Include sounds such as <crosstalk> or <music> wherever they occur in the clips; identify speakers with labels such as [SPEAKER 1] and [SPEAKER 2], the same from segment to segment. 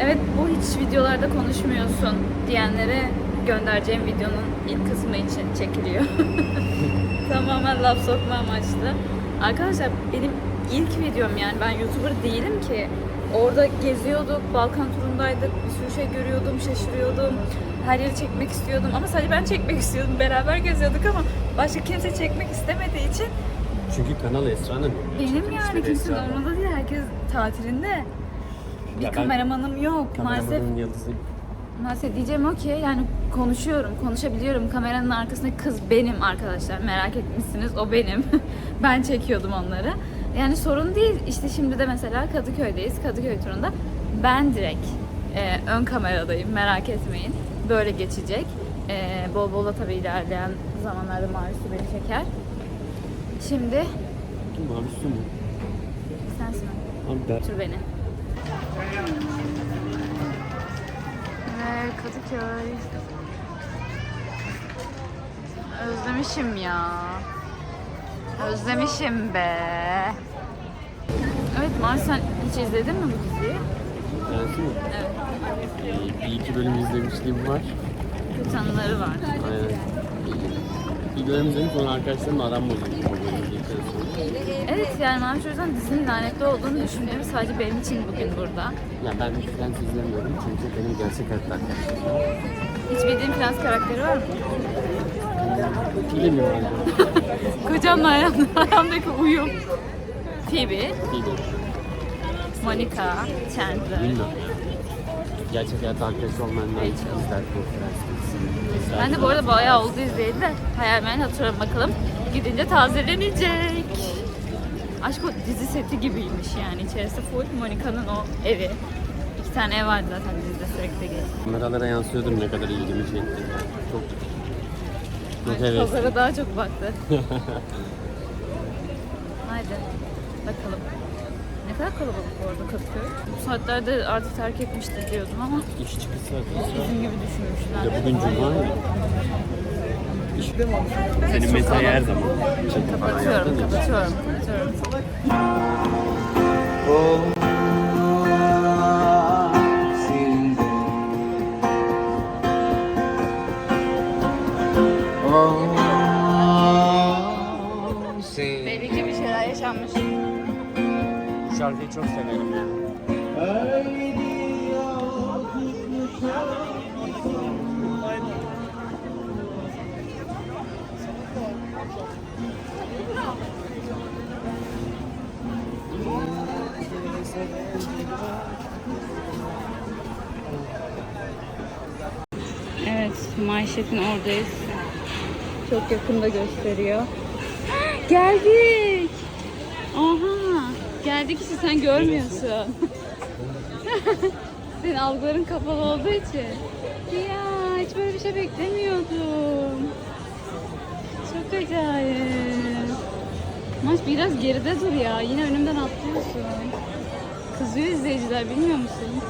[SPEAKER 1] Evet bu hiç videolarda konuşmuyorsun diyenlere göndereceğim videonun ilk kısmı için çekiliyor. <laughs> Tamamen laf sokma amaçlı. Arkadaşlar benim ilk videom yani ben YouTuber değilim ki. Orada geziyorduk, Balkan turundaydık, bir sürü şey görüyordum, şaşırıyordum. Her yeri çekmek istiyordum ama sadece ben çekmek istiyordum. Beraber geziyorduk ama başka kimse çekmek istemediği için
[SPEAKER 2] Çünkü kanal Esra'nın.
[SPEAKER 1] benim yani kimse orada değil, herkes tatilinde. Bir
[SPEAKER 2] Ya ben
[SPEAKER 1] kameramanım yok. Maalesef
[SPEAKER 2] yıldızı.
[SPEAKER 1] Maalesef diyeceğim o ki yani konuşuyorum, konuşabiliyorum. Kameranın arkasındaki kız benim arkadaşlar. Merak etmişsiniz o benim. <laughs> ben çekiyordum onları. Yani sorun değil. İşte şimdi de mesela Kadıköy'deyiz. Kadıköy turunda. Ben direkt e, ön kameradayım. Merak etmeyin. Böyle geçecek. E, bol bol da tabii ilerleyen zamanlarda Marisi beni çeker. Şimdi
[SPEAKER 2] Kim mavi su mu?
[SPEAKER 1] sensin.
[SPEAKER 2] Abi ben.
[SPEAKER 1] Götür beni. Ve Kadıköy. Özlemişim ya. Özlemişim be. Evet Mars sen hiç izledin mi bu diziyi?
[SPEAKER 2] Mi?
[SPEAKER 1] Evet.
[SPEAKER 2] Bir iki bölüm izlemişliğim var.
[SPEAKER 1] Kötü anıları var.
[SPEAKER 2] Aynen. Bir bölüm izledim sonra arkadaşlarımla aram bozuldu.
[SPEAKER 1] Evet yani Maviş o yüzden dizinin lanetli olduğunu düşünüyorum. Sadece benim için bugün burada.
[SPEAKER 2] Ya ben Friends izlemiyorum çünkü benim gerçek hayatta arkadaşlarım.
[SPEAKER 1] Hiç bildiğin Frans karakteri var mı?
[SPEAKER 2] Bilmiyorum.
[SPEAKER 1] Kocamla aram- aramdaki uyum. Phoebe,
[SPEAKER 2] Bilmiyorum.
[SPEAKER 1] Monica, Chandler.
[SPEAKER 2] Bilmiyorum ya. Gerçek hayatta arkadaş olmayanlar için izler dizisini.
[SPEAKER 1] Ben de bu arada bayağı oldu izleyeli de hayalmen hatırlıyorum bakalım. Gidince tazelenecek. Aşk o dizi seti gibiymiş yani. İçerisi full Monica'nın o evi. İki tane ev vardı zaten dizide sürekli geçti.
[SPEAKER 2] Kameralara yansıyordum ne kadar ilgimi çekti. Çok çok hevesli.
[SPEAKER 1] Pazara daha çok baktı. <laughs> Haydi bakalım. Ne kadar kalabalık bu arada Kadıköy. Bu saatlerde artık terk etmiştir diyordum ama
[SPEAKER 2] İş çıkışı var.
[SPEAKER 1] bizim gibi düşünmüşler.
[SPEAKER 2] Ya bugün cuma ya. Senin mesai her zaman.
[SPEAKER 1] Kapatıyorum, kapatıyorum, kapatıyorum. Belli ki bir şeyler yaşanmış.
[SPEAKER 2] Şarkıyı çok severim.
[SPEAKER 1] Evet, manşetin oradayız. Çok yakında gösteriyor. <gasps> Geldik. Oha. Geldik işte sen görmüyorsun. <laughs> Senin algıların kapalı olduğu için. Ya hiç böyle bir şey beklemiyordum. Çok acayip. Maç biraz geride dur ya. Yine önümden atlıyorsun. Kızıyor izleyiciler bilmiyor musun?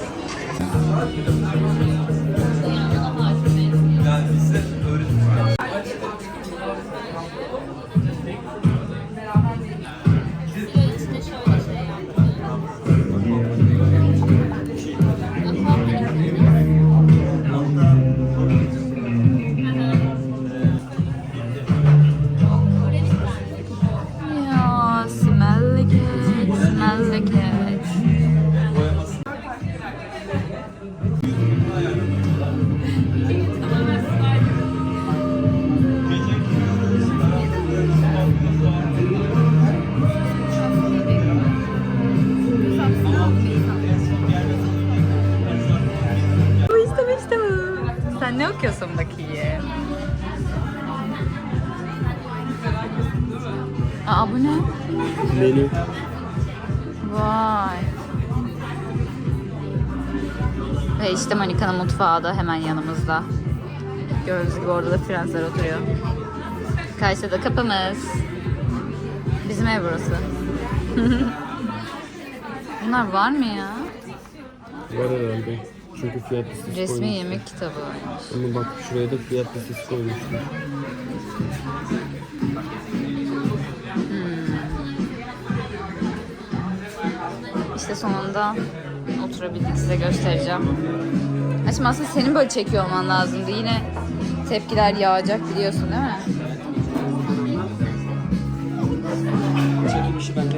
[SPEAKER 1] Thank you. Okuyorsun bakayım? Aa bu ne?
[SPEAKER 2] Menü.
[SPEAKER 1] Vay. Ve işte Monika'nın mutfağı da hemen yanımızda. Gördüğünüz gibi orada da Fransızlar oturuyor. Karşıda da kapımız. Bizim ev burası. <laughs> Bunlar var mı ya?
[SPEAKER 2] Var herhalde. Çünkü fiyat listesi
[SPEAKER 1] Resmi
[SPEAKER 2] koymuşlar.
[SPEAKER 1] yemek kitabı varmış.
[SPEAKER 2] Ama bak şuraya da fiyat listesi koymuşlar.
[SPEAKER 1] İşte sonunda oturabildik size göstereceğim. Aşkım aslında senin böyle çekiyor olman lazımdı. Yine tepkiler yağacak biliyorsun değil mi?
[SPEAKER 2] Çekim işi bende.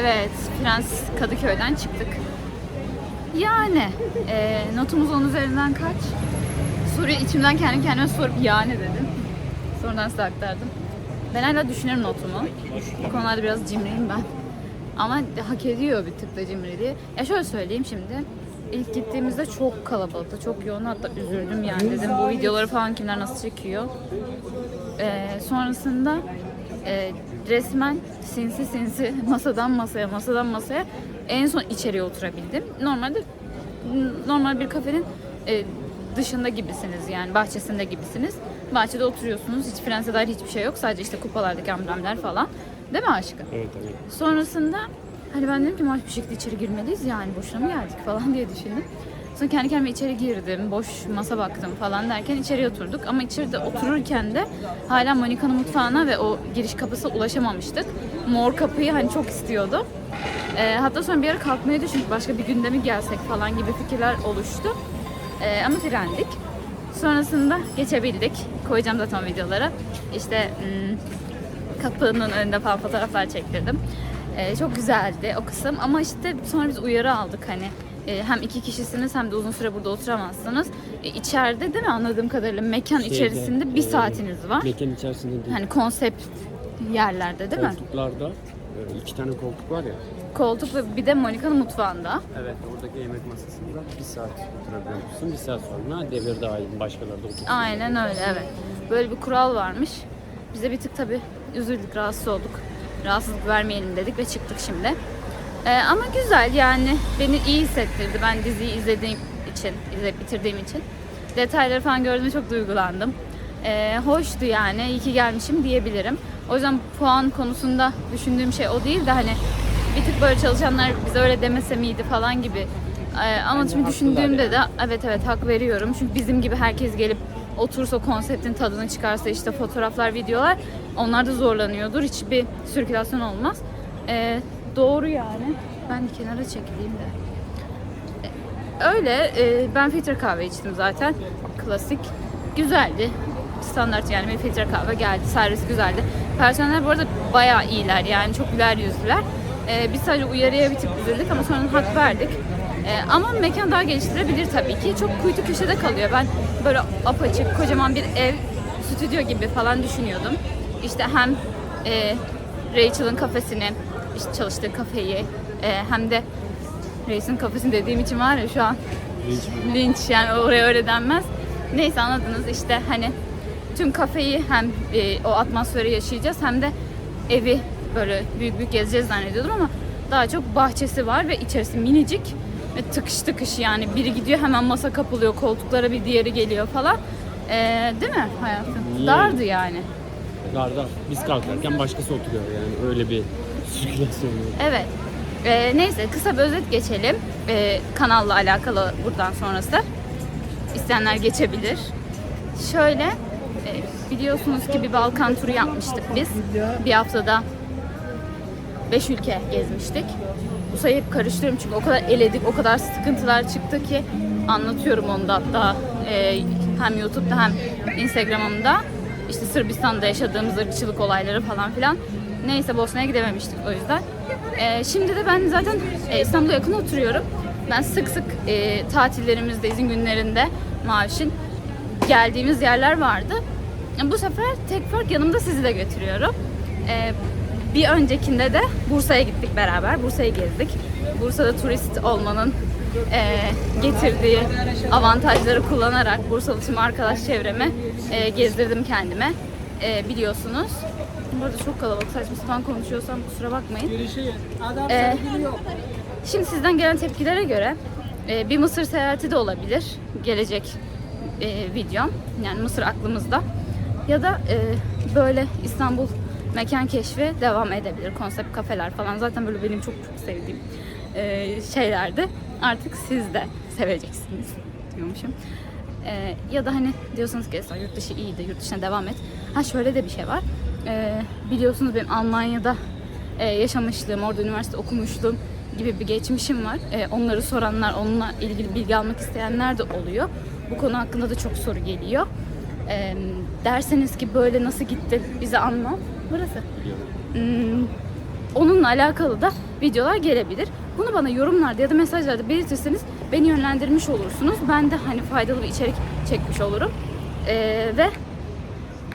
[SPEAKER 1] Evet, Prens Kadıköy'den çıktık. Yani e, notumuz 10 üzerinden kaç? Soruyu içimden kendi kendime sorup yani dedim. Sonradan size aktardım. Ben hala düşünürüm notumu. Bu konularda biraz cimriyim ben. Ama hak ediyor bir tık da cimriliği. Ya şöyle söyleyeyim şimdi. İlk gittiğimizde çok kalabalıktı, çok yoğun hatta üzüldüm yani dedim bu videoları falan kimler nasıl çekiyor. Ee, sonrasında e, resmen sinsi sinsi masadan masaya masadan masaya en son içeriye oturabildim. Normalde normal bir kafenin e, dışında gibisiniz yani bahçesinde gibisiniz. Bahçede oturuyorsunuz hiç Fransa dair hiçbir şey yok sadece işte kupalardaki amblemler falan. Değil mi aşkım?
[SPEAKER 2] Evet evet.
[SPEAKER 1] Sonrasında hani ben dedim ki maaş bir şekilde içeri girmeliyiz yani boşuna mı geldik falan diye düşündüm. Sonra kendi kendime içeri girdim, boş masa baktım falan derken içeriye oturduk. Ama içeride otururken de hala Monika'nın mutfağına ve o giriş kapısına ulaşamamıştık. Mor kapıyı hani çok istiyordu. Ee, hatta sonra bir ara kalkmayı düşündük. Başka bir günde mi gelsek falan gibi fikirler oluştu. Ee, ama direndik. Sonrasında geçebildik. Koyacağım zaten videoları. İşte hmm, kapının önünde falan fotoğraflar çektirdim. Ee, çok güzeldi o kısım ama işte sonra biz uyarı aldık hani e, hem iki kişisiniz hem de uzun süre burada oturamazsınız. E, içeride değil mi anladığım kadarıyla mekan
[SPEAKER 2] Şeyde,
[SPEAKER 1] içerisinde bir
[SPEAKER 2] e,
[SPEAKER 1] saatiniz var.
[SPEAKER 2] Mekan içerisinde değil.
[SPEAKER 1] Hani konsept yerlerde değil mi?
[SPEAKER 2] Koltuklarda e, iki tane koltuk var ya.
[SPEAKER 1] Koltuk ve bir de Monika'nın mutfağında.
[SPEAKER 2] Evet oradaki yemek masasında bir saat oturabiliyorsun. Bir saat sonra devir dahil başkaları da otursun.
[SPEAKER 1] Aynen öyle evet. Böyle bir kural varmış. Biz de bir tık tabii üzüldük, rahatsız olduk. Rahatsızlık vermeyelim dedik ve çıktık şimdi. Ee, ama güzel yani beni iyi hissettirdi. Ben diziyi izlediğim için, izleyip bitirdiğim için. Detayları falan gördüğümde çok duygulandım. Ee, hoştu yani, iyi ki gelmişim diyebilirim. O yüzden puan konusunda düşündüğüm şey o değil de hani bir tık böyle çalışanlar bize öyle demese miydi falan gibi. Ee, ama
[SPEAKER 2] Bence
[SPEAKER 1] şimdi düşündüğümde
[SPEAKER 2] yani.
[SPEAKER 1] de evet evet hak veriyorum. Çünkü bizim gibi herkes gelip otursa konseptin tadını çıkarsa işte fotoğraflar, videolar onlar da zorlanıyordur. Hiçbir sirkülasyon olmaz. Ee, doğru yani. Ben kenara çekileyim de. Ee, Öyle. e, ben filtre kahve içtim zaten. Klasik. Güzeldi. Standart yani bir filtre kahve geldi. Servis güzeldi. Personeller bu arada bayağı iyiler yani çok güler yüzlüler. Ee, biz sadece uyarıya bir tık üzüldük ama sonra hak verdik. Ee, ama mekan daha geliştirebilir tabii ki. Çok kuytu köşede kalıyor. Ben böyle apaçık kocaman bir ev, stüdyo gibi falan düşünüyordum. İşte hem e, Rachel'ın kafesini, çalıştığı kafeyi e, hem de Reis'in kafesini dediğim için var ya şu an linç yani oraya öyle denmez. Neyse anladınız işte hani tüm kafeyi hem e, o atmosferi yaşayacağız hem de evi böyle büyük büyük gezeceğiz zannediyordum ama daha çok bahçesi var ve içerisi minicik ve tıkış tıkış yani biri gidiyor hemen masa kapılıyor koltuklara bir diğeri geliyor falan. E, değil mi hayatım? Dardı yani.
[SPEAKER 2] Darda biz kalkarken başkası oturuyor yani öyle bir.
[SPEAKER 1] Evet. Ee, neyse kısa bir özet geçelim. Ee, kanalla alakalı buradan sonrası. İsteyenler geçebilir. Şöyle e, biliyorsunuz ki bir Balkan turu yapmıştık biz. Bir haftada 5 ülke gezmiştik. Bu sayıyı hep karıştırıyorum çünkü o kadar eledik, o kadar sıkıntılar çıktı ki anlatıyorum onu da hatta e, hem YouTube'da hem Instagram'ımda. İşte Sırbistan'da yaşadığımız ırkçılık olayları falan filan. Neyse Bosna'ya gidememiştik o yüzden. E, şimdi de ben zaten e, İstanbul'a yakın oturuyorum. Ben sık sık e, tatillerimizde, izin günlerinde Maviş'in geldiğimiz yerler vardı. Bu sefer tek fark yanımda sizi de götürüyorum. Ee, bir öncekinde de Bursa'ya gittik beraber. Bursa'yı gezdik. Bursa'da turist olmanın e, getirdiği avantajları kullanarak Bursalı tüm arkadaş çevremi e, gezdirdim kendime. E, biliyorsunuz. Bu arada çok kalabalık. Saçma sapan konuşuyorsam kusura bakmayın.
[SPEAKER 3] Görüşürüz. Adam
[SPEAKER 1] Ee. Şimdi sizden gelen tepkilere göre e, bir Mısır seyahati de olabilir. Gelecek e, videom. Yani Mısır aklımızda. Ya da e, böyle İstanbul mekan keşfi devam edebilir. Konsept kafeler falan. Zaten böyle benim çok çok sevdiğim e, şeylerdi. Artık siz de seveceksiniz diyormuşum. E, ya da hani diyorsunuz ki "Esra, yurt dışı iyiydi, yurt dışına devam et. Ha şöyle de bir şey var. E, biliyorsunuz benim Almanya'da e, yaşamışlığım, orada üniversite okumuşluğum gibi bir geçmişim var. E, onları soranlar, onunla ilgili bilgi almak isteyenler de oluyor. Bu konu hakkında da çok soru geliyor. E, derseniz ki böyle nasıl gitti bize anlat. Burası. Hmm, onunla alakalı da videolar gelebilir. Bunu bana yorumlarda ya da mesajlarda belirtirseniz beni yönlendirmiş olursunuz. Ben de hani faydalı bir içerik çekmiş olurum. E, ve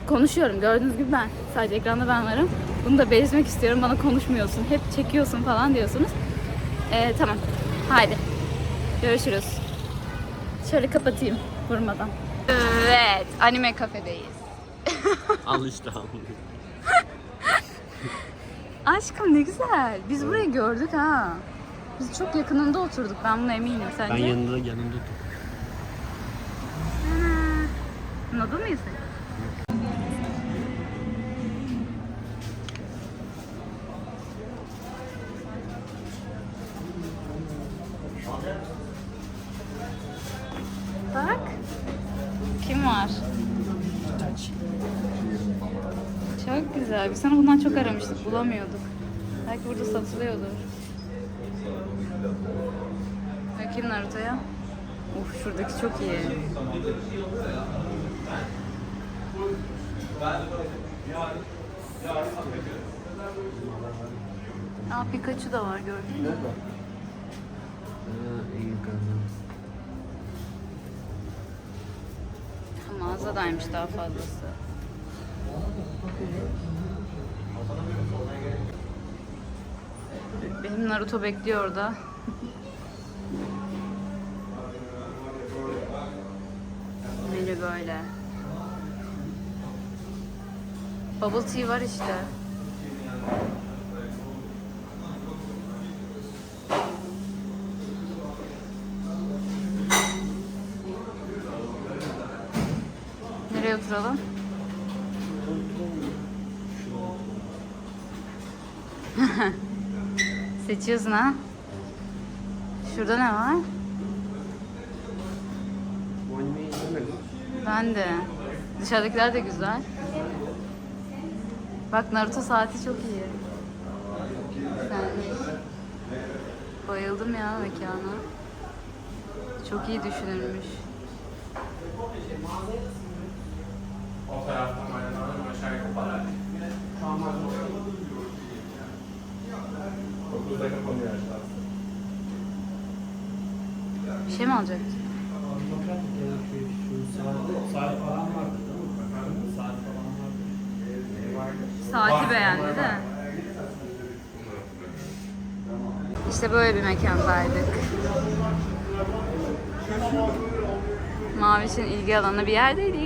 [SPEAKER 1] konuşuyorum. Gördüğünüz gibi ben. Sadece ekranda ben varım. Bunu da belirtmek istiyorum. Bana konuşmuyorsun. Hep çekiyorsun falan diyorsunuz. Ee, tamam. Haydi. Görüşürüz. Şöyle kapatayım vurmadan. Evet. Anime kafedeyiz.
[SPEAKER 2] Al işte al.
[SPEAKER 1] Aşkım ne güzel. Biz burayı gördük ha. Biz çok yakınında oturduk. Ben buna eminim. Sence?
[SPEAKER 2] Ben yanında yanımda tut.
[SPEAKER 1] Anladın mıyız? Bak. Güzel. Biz sana bundan çok aramıştık. Bulamıyorduk. Belki burada satılıyordur. Bakayım Naruto'ya. Uf şuradaki çok iyi. Aa Pikachu da var gördün mü? Mağazadaymış daha fazlası. Benim Naruto bekliyor orada. Menü böyle. Bubble tea var işte. Seçiyorsun ha? Şurada ne var? Ben de. Dışarıdakiler de güzel. Bak Naruto saati çok iyi. Bayıldım ya mekana. Çok iyi düşünülmüş. Bir şey mi alacaktın?
[SPEAKER 3] Saat falan vardı değil mi? Saat falan vardı.
[SPEAKER 1] Saati beğendi de. İşte böyle bir mekandaydık. Maviş'in ilgi alanı bir yerdeydik.